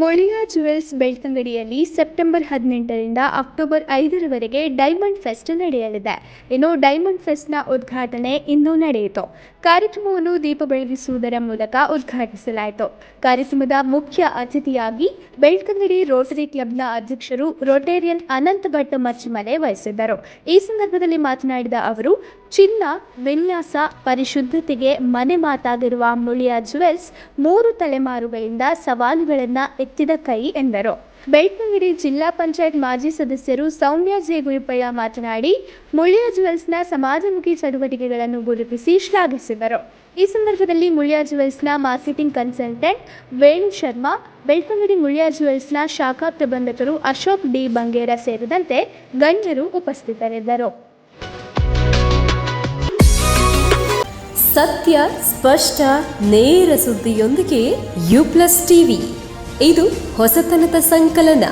ಮೊಳಿಯಾ jewels ಬೆಳ್ತಂಗಡಿಯಲ್ಲಿ September ಹದಿನೆಂಟರಿಂದ October ಐದರವರೆಗೆ ಡೈಮಂಡ್ ಫೆಸ್ಟ್ ನಡೆಯಲಿದೆ. ಇನ್ನು ಡೈಮಂಡ್ ಫೆಸ್ಟ್ನ ಉದ್ಘಾಟನೆ ಇನ್ನೂ ನಡೆಯಿತು. ಕಾರ್ಯಕ್ರಮವನ್ನು ದೀಪ ಬೆಳಗಿಸುವುದರ ಮೂಲಕ ಉದ್ಘಾಟಿಸಲಾಯಿತು. ಕಾರ್ಯಕ್ರಮದ ಮುಖ್ಯ ಅತಿಥಿಯಾಗಿ ಬೆಳ್ತಂಗಡಿ ರೋಟರಿ ಕ್ಲಬ್ನ ಅಧ್ಯಕ್ಷರು ರೋಟೇರಿಯನ್ ಅನಂತ ಭಟ್ ಮಚ್ಚಿಮಲೆ ವಹಿಸಿದ್ದರು. ಈ ಸಂದರ್ಭದಲ್ಲಿ ಮಾತನಾಡಿದ ಅವರು, ಚಿನ್ನ, ವಿನ್ಯಾಸ, ಪರಿಶುದ್ಧತೆಗೆ ಮನೆ ಮಾತಾಗಿರುವ ಮುಳಿಯಾ ಜುವೆಲ್ಸ್ ಮೂರು ತಲೆಮಾರುಗಳಿಂದ ಸವಾಲುಗಳನ್ನು ಎತ್ತಿದ ಕೈ ಎಂದರು. ಬೆಳ್ತಂಗಡಿ ಜಿಲ್ಲಾ ಪಂಚಾಯತ್ ಮಾಜಿ ಸದಸ್ಯರು ಸೌಮ್ಯ ಜೆ. ಗುರುಪಯ್ಯ ಮಾತನಾಡಿ, ಮುಳ್ಯ ಜುವೆಲ್ಸ್ನ ಸಮಾಜಮುಖಿ ಚಟುವಟಿಕೆಗಳನ್ನು ಗುರುತಿಸಿ ಶ್ಲಾಘಿಸಿದರು. ಈ ಸಂದರ್ಭದಲ್ಲಿ ಮುಳ್ಯ ಜುವೆಲ್ಸ್ನ ಮಾರ್ಕೆಟಿಂಗ್ ಕನ್ಸಲ್ಟೆಂಟ್ ವೇಣು ಶರ್ಮಾ, ಬೆಳ್ತಂಗಡಿ ಮುಳ್ಯ ಜುವೆಲ್ಸ್ನ ಶಾಖಾ ಪ್ರಬಂಧಕರು ಅಶೋಕ್ ಡಿ. ಬಂಗೇರ ಸೇರಿದಂತೆ ಗಣ್ಯರು ಉಪಸ್ಥಿತರಿದ್ದರು. ಸತ್ಯ, ಸ್ಪಷ್ಟ, ನೇರ ಸುದ್ದಿಯೊಂದಿಗೆ ಯು ಪ್ಲಸ್ ಟಿವಿ. ಇದು ಹೊಸತನದ ಸಂಕಲನ.